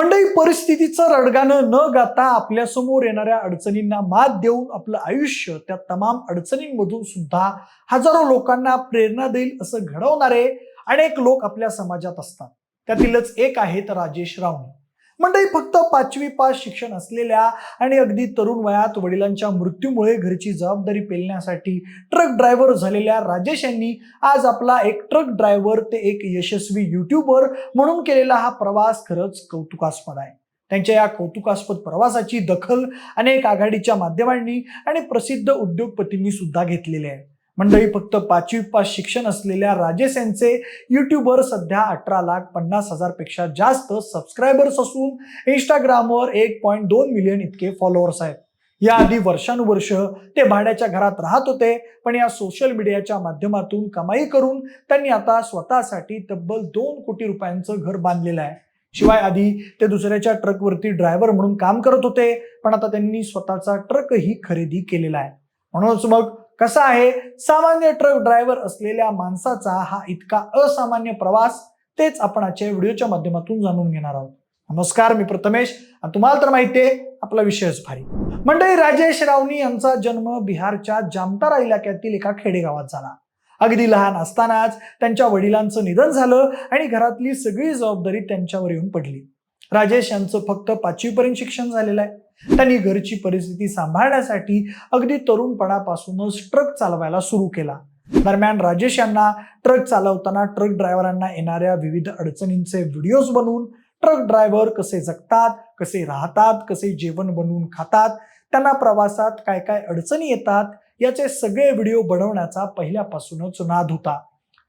मंडळी परिस्थितीचं रडगाणं न गाता आपल्यासमोर येणाऱ्या अडचणींना मात देऊन आपलं आयुष्य त्या तमाम अडचणींमधून सुद्धा हजारो लोकांना प्रेरणा देईल असं घडवणारे अनेक लोक आपल्या समाजात असतात. त्यातीलच एक आहेत राजेश रावणे मंडळी फक्त पाचवी पास शिक्षण असलेल्या आणि अगदी तरुण वयात वडिलांच्या मृत्यूमुळे घरची जबाबदारी पेलण्यासाठी ट्रक ड्रायव्हर झालेल्या राजेश यांनी आज आपला एक ट्रक ड्रायव्हर ते एक यशस्वी युट्यूबर म्हणून केलेला हा प्रवास खरंच कौतुकास्पद आहे. त्यांच्या या कौतुकास्पद प्रवासाची दखल अनेक आघाडीच्या माध्यमांनी आणि प्रसिद्ध उद्योगपतींनी सुद्धा घेतलेली आहे. मंडळी फक्त पाचवी पाच शिक्षण असलेल्या राजेश यांचे युट्यूबवर सध्या अठरा लाख पन्नास हजारपेक्षा जास्त सबस्क्रायबर्स असून इंस्टाग्रामवर एक पॉईंट दोन मिलियन इतके फॉलोअर्स आहेत. याआधी वर्षानुवर्ष ते भाड्याच्या घरात राहत होते पण या सोशल मीडियाच्या माध्यमातून कमाई करून त्यांनी आता स्वतःसाठी तब्बल दोन कोटी रुपयांचं घर बांधलेलं आहे. शिवाय आधी ते दुसऱ्याच्या ट्रकवरती ड्रायव्हर म्हणून काम करत होते पण आता त्यांनी स्वतःचा ट्रकही खरेदी केलेला आहे. म्हणूनच मग कसा आहे? सामान्य ट्रक ड्रायव्हर असलेल्या माणसाचा हा इतका असामान्य प्रवास तेच आपण आजच्या व्हिडिओच्या माध्यमातून जाणून घेणार आहोत. नमस्कार मी प्रथमेश. आणि तुम्हाला तर माहिती आहे आपला विषयच भारी. मंडळी राजेश रावणी यांचा जन्म बिहारच्या जामतारा इलाक्यातील एका खेडेगावात झाला. अगदी लहान असतानाच त्यांच्या वडिलांचं निधन झालं आणि घरातली सगळी जबाबदारी त्यांच्यावर येऊन पडली. राजेश यांचं फक्त पाचवीपर्यंत शिक्षण झालेलं आहे. त्यांनी घरची परिस्थिती सांभाळण्यासाठी अगदी तरुणपणापासूनच ट्रक चालवायला सुरू केला. दरम्यान राजेश यांना ट्रक चालवताना ट्रक ड्रायव्हरांना येणाऱ्या विविध अडचणींचे व्हिडिओज बनवून ट्रक ड्रायव्हर कसे जगतात कसे राहतात कसे जेवण बनवून खातात त्यांना प्रवासात काय काय अडचणी येतात याचे सगळे व्हिडिओ बनवण्याचा पहिल्यापासूनच नाद होता.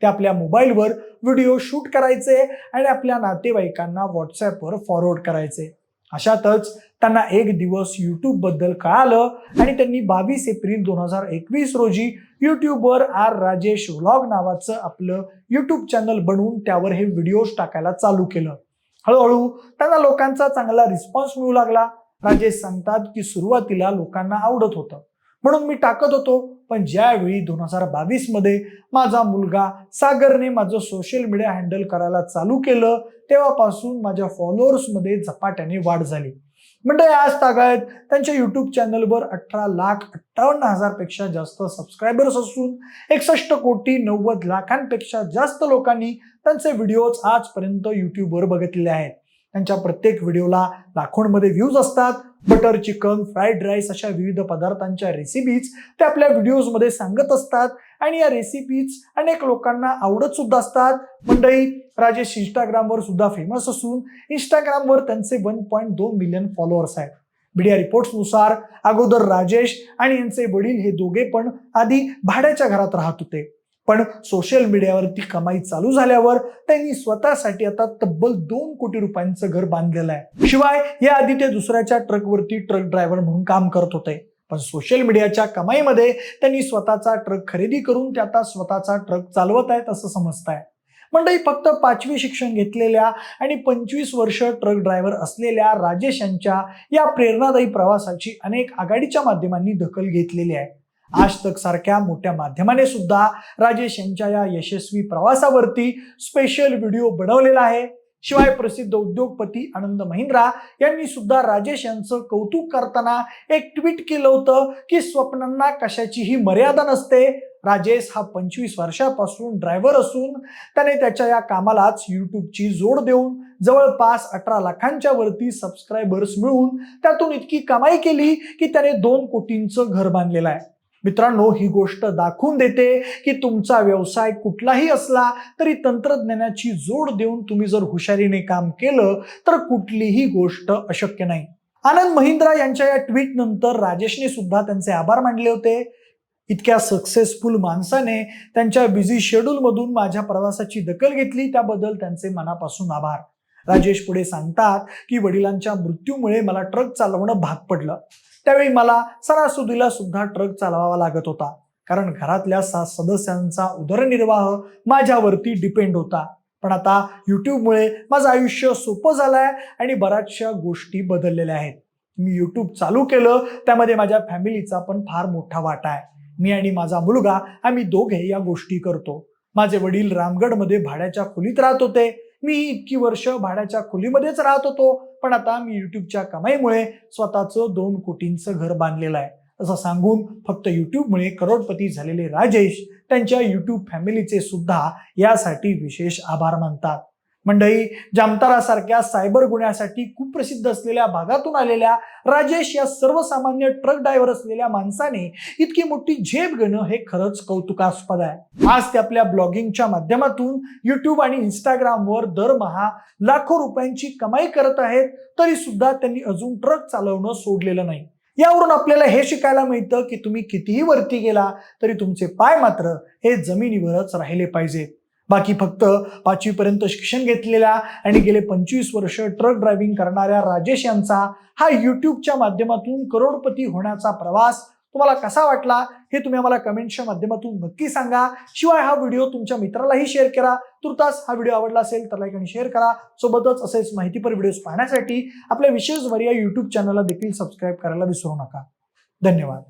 ते आपल्या मोबाईलवर व्हिडिओ शूट करायचे आणि आपल्या नातेवाईकांना व्हॉट्सॲपवर फॉरवर्ड करायचे. अशातच त्यांना एक दिवस यूट्यूबबद्दल कळालं आणि त्यांनी बावीस एप्रिल दोन हजार एकवीस रोजी यूट्यूबवर आर राजेश व्लॉग नावाचं आपलं युट्यूब चॅनल बनवून त्यावर हे व्हिडिओज टाकायला चालू केलं. हळूहळू त्यांना लोकांचा चांगला रिस्पॉन्स मिळू लागला. राजेश सांगतात की सुरुवातीला लोकांना आवडत होतं. म्हणून मी टाकत होतो. पण ज्यावेळी दोन हजार बावीसमध्ये माझा मुलगा सागरने माझं सोशल मीडिया हँडल करायला चालू केलं तेव्हापासून माझ्या फॉलोअर्समध्ये झपाट्याने वाढ झाली. म्हणजे आज तागायत त्यांच्या युट्यूब चॅनलवर अठरा लाख अठ्ठावन्न हजारपेक्षा जास्त सबस्क्रायबर्स असून एकसष्ट कोटी नव्वद लाखांपेक्षा जास्त लोकांनी त्यांचे व्हिडिओज आजपर्यंत युट्यूबवर बघितले आहेत. त्यांच्या प्रत्येक व्हिडिओला लाखोंमध्ये व्ह्यूज असतात. बटर चिकन फ्राईड राईस अशा विविध पदार्थांच्या रेसिपीज ते आपल्या व्हिडिओजमध्ये सांगत असतात. आणि या रेसिपीज अनेक लोकांना आवडत सुद्धा असतात. मंडळी राजेश इंस्टाग्रामवर सुद्धा फेमस असून इंस्टाग्रामवर त्यांचे वन पॉईंट दोन मिलियन फॉलोअर्स आहेत. मीडिया रिपोर्ट्सनुसार अगोदर राजेश आणि यांचे वडील हे दोघे पण आधी भाड्याच्या घरात राहत होते. पण सोशल मीडियावरती कमाई चालू झाल्यावर त्यांनी स्वतःसाठी आता तब्बल दोन कोटी रुपयांचं घर बांधलेलं आहे. शिवाय याआधी ते दुसऱ्याच्या ट्रकवरती ट्रक ड्रायव्हर म्हणून काम करत होते. पण सोशल मीडियाच्या कमाईमध्ये त्यांनी स्वतःचा ट्रक खरेदी करून ते आता स्वतःचा ट्रक चालवत आहेत असं समजत आहे मंडळी फक्त पाचवी शिक्षण घेतलेल्या आणि पंचवीस वर्ष ट्रक ड्रायव्हर असलेल्या राजेश यांच्या या प्रेरणादायी प्रवासाची अनेक आघाडीच्या माध्यमांनी दखल घेतलेली आहे. आज तक सारख्या मोठ्या माध्यमाने सुद्धा राजेश यांच्या या यशस्वी प्रवासावरती स्पेशल व्हिडिओ बनवलेला आहे. शिवाय प्रसिद्ध उद्योगपती आनंद महिंद्रा यांनी सुद्धा राजेश यांचं कौतुक करताना एक ट्विट केलं होतं की स्वप्नांना कशाचीही मर्यादा नसते. राजेश हा पंचवीस वर्षापासून ड्रायव्हर असून त्याने त्याच्या या कामालाच यूट्यूबची जोड देऊन जवळपास अठरा लाखांच्या वरती सबस्क्रायबर्स मिळून त्यातून इतकी कमाई केली की त्याने दोन कोटींचं घर बांधलेलं आहे. मित्रांनो ही गोष्ट दाखवून देते की तुमचा व्यवसाय कुठलाही असला तरी तंत्रज्ञानाची जोड देऊन तुम्ही जर हुशारीने काम केलं तर कुठलीही गोष्ट अशक्य नाही. आनंद महिंद्रा यांच्या या ट्विट नंतर राजेशने सुद्धा त्यांचे आभार मानले होते. इतक्या सक्सेसफुल माणसाने त्यांच्या बिझी शेड्यूलमधून माझ्या प्रवासाची दखल घेतली त्याबद्दल त्यांचे मनापासून आभार. राजेश पुढे सांगतात की वडिलांच्या मृत्यूमुळे मला ट्रक चालवणं भाग पडलं. त्यावेळी मला सणासुदीला सुद्धा ट्रक चालवावा लागत होता. कारण घरातल्या सात सदस्यांचा उदरनिर्वाह माझ्यावरती डिपेंड होता. पण आता युट्यूबमुळे माझं आयुष्य सोपं झालं आहे आणि बऱ्याचशा गोष्टी बदललेल्या आहेत. मी युट्यूब चालू केलं त्यामध्ये माझ्या फॅमिलीचा पण फार मोठा वाटा आहे. मी आणि माझा मुलगा आम्ही दोघे या गोष्टी करतो. माझे वडील रामगडमध्ये भाड्याच्या खोलीत राहत होते. मी इतकी वर्ष भाड्याच्या खोलीमध्येच राहत होतो पण आता मी युट्यूबच्या कमाईमुळे स्वतःचं दोन कोटींचं घर बांधलेलं आहे. असं सांगून फक्त युट्यूबमुळे करोडपती झालेले राजेश त्यांच्या युट्यूब फॅमिलीचे सुद्धा यासाठी विशेष आभार मानतात. मंडळी जामतारासारख्या सायबर गुन्ह्यासाठी खूप प्रसिद्ध असलेल्या भागातून आलेल्या राजेश या सर्वसामान्य ट्रक ड्रायव्हर असलेल्या माणसाने इतकी मोठी झेप घेणं हे खरंच कौतुकास्पद आहे. आज ते आपल्या ब्लॉगिंगच्या माध्यमातून युट्यूब आणि इंस्टाग्रामवर दरमहा लाखो रुपयांची कमाई करत आहेत तरी सुद्धा त्यांनी अजून ट्रक चालवणं सोडलेलं नाही. यावरून आपल्याला हे शिकायला मिळतं की तुम्ही कितीही वरती गेला तरी तुमचे पाय मात्र हे जमिनीवरच राहिले पाहिजेत. बाकी फक्त पाचवीपर्यंत शिक्षण घेतलेल्या आणि गेले पंचवीस वर्ष ट्रक ड्रायव्हिंग करणाऱ्या राजेश यांचा हा यूट्यूबच्या माध्यमातून करोडपती होण्याचा प्रवास तुम्हाला कसा वाटला हे तुम्ही आम्हाला कमेंटच्या माध्यमातून नक्की सांगा. शिवाय हा व्हिडिओ तुमच्या मित्रालाही शेअर करा. तुर्तास हा व्हिडिओ आवडला असेल तर लाईक आणि शेअर करा. सोबतच असेच माहितीपर व्हिडिओज पाहण्यासाठी आपल्या विशेष या यूट्यूब चॅनलला देखील सबस्क्राईब करायला विसरू नका. धन्यवाद.